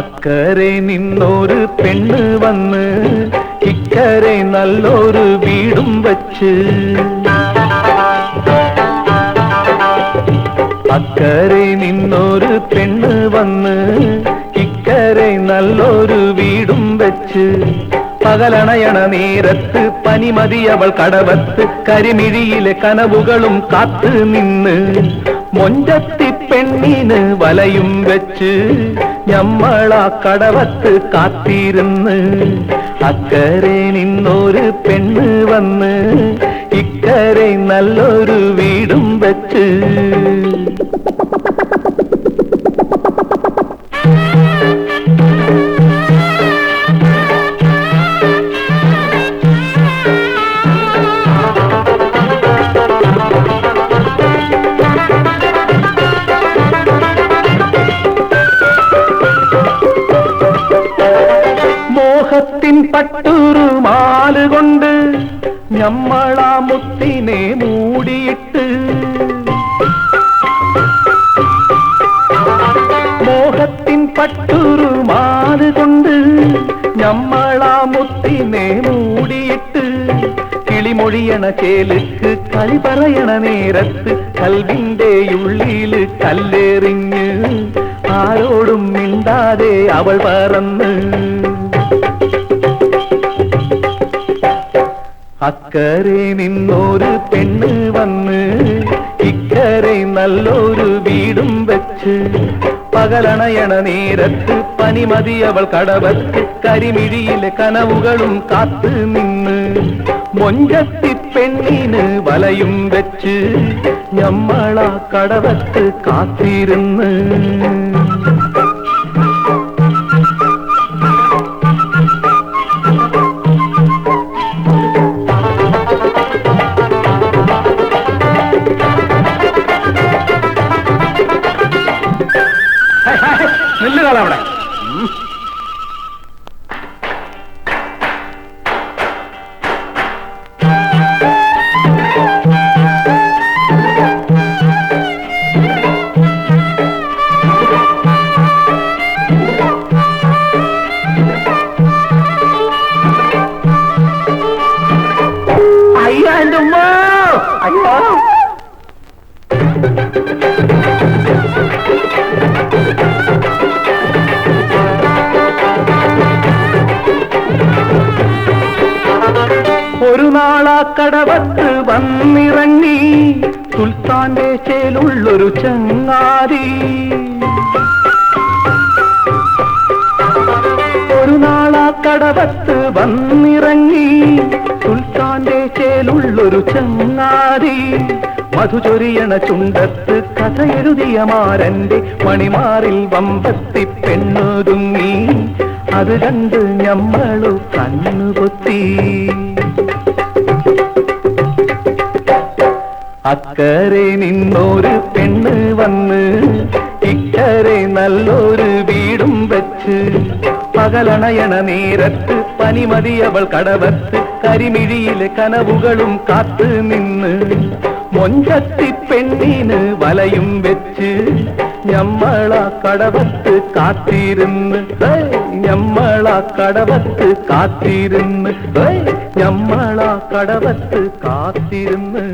അക്കരെ നിന്നൊരു പെണ്ണ് വന്ന് ഇക്കരെ നല്ലൊരു വീടും വച്ച് അക്കരെ നിന്നൊരു പെണ്ണ് വന്ന് ഇക്കരെ നല്ലൊരു വീടും വെച്ച് പകലണയണ നേരത്ത് പനിമതി അവൾ കടവത്ത് കരിമിഴിയിലെ കനവുകളും കാത്ത് നിന്ന് മൊഞ്ചത്തി പെണ്ണിന് വലയും വെച്ച് ഞമ്മളാ കടവത്ത് കാത്തിരുന്ന് അക്കരെ നിന്നൊരു പെണ്ണ് വന്ന് ഇക്കരെ നല്ലൊരു വീടും വെച്ച് മൂടിയിട്ട് മോഹത്തിൻ പട്ടുരു മാലുകൊണ്ട് ഞമ്മളാ മുത്തിനെ മൂടിയിട്ട് കിളിമൊഴിയണ ചേലുക്ക് കളി പറയണ നേരത്ത് കൽവിന്റെ ഉള്ളിൽ കല്ലെറിഞ്ഞ് ആരോടും മിണ്ടാതെ അവൾ പറന്ന് അക്കരെ നിന്നൊരു പെണ്ണ് വന്ന് ഇക്കരെ നല്ലൊരു വീടും വെച്ച് പകലണയണ നേരത്ത് പനിമതി അവൾ കടവത്ത് കരിമിഴിയിലെ കനവുകളും കാത്ത് നിന്ന് മൊഞ്ചത്തി പെണ്ണിന് വലയും വെച്ച് ഞമ്മളാ കടവത്ത് കാത്തിരുന്ന്. കടവത്ത് വന്നിറങ്ങി സുൽത്താന്റെ ചേലുള്ളൊരു ചങ്ങാരി ഒരു നാളാ കടവത്ത് വന്നിറങ്ങി സുൽത്താന്റെ ചേലുള്ളൊരു ചങ്ങാതി. മധുചൊരിയണ ചുണ്ടത്ത് കഥ എഴുതിയ മാരന്റെ മണിമാറിൽ വമ്പത്തി പെണ്ണൊതുങ്ങി. അത് കണ്ട് ഞമ്മളു കണ്ണുപൊത്തി. അക്കരെ നിന്നൊരു പെണ്ണ് വന്ന് ഇക്കരെ നല്ലൊരു വീടും വെച്ച് പകലണയണ നേരത്ത് പനിമതി അവൾ കടവത്ത് കരിമിഴിയിലെ കനവുകളും കാത്ത് നിന്ന് മൊഞ്ചത്തി പെണ്ണിന് വലയും വെച്ച് ഞമ്മളാ കടവത്ത് കാത്തിരുന്ന് ഹേയ്, ഞമ്മളാ കടവത്ത് കാത്തിരുന്ന് ഹേയ്, ഞമ്മളാ കടവത്ത് കാത്തിരുന്ന്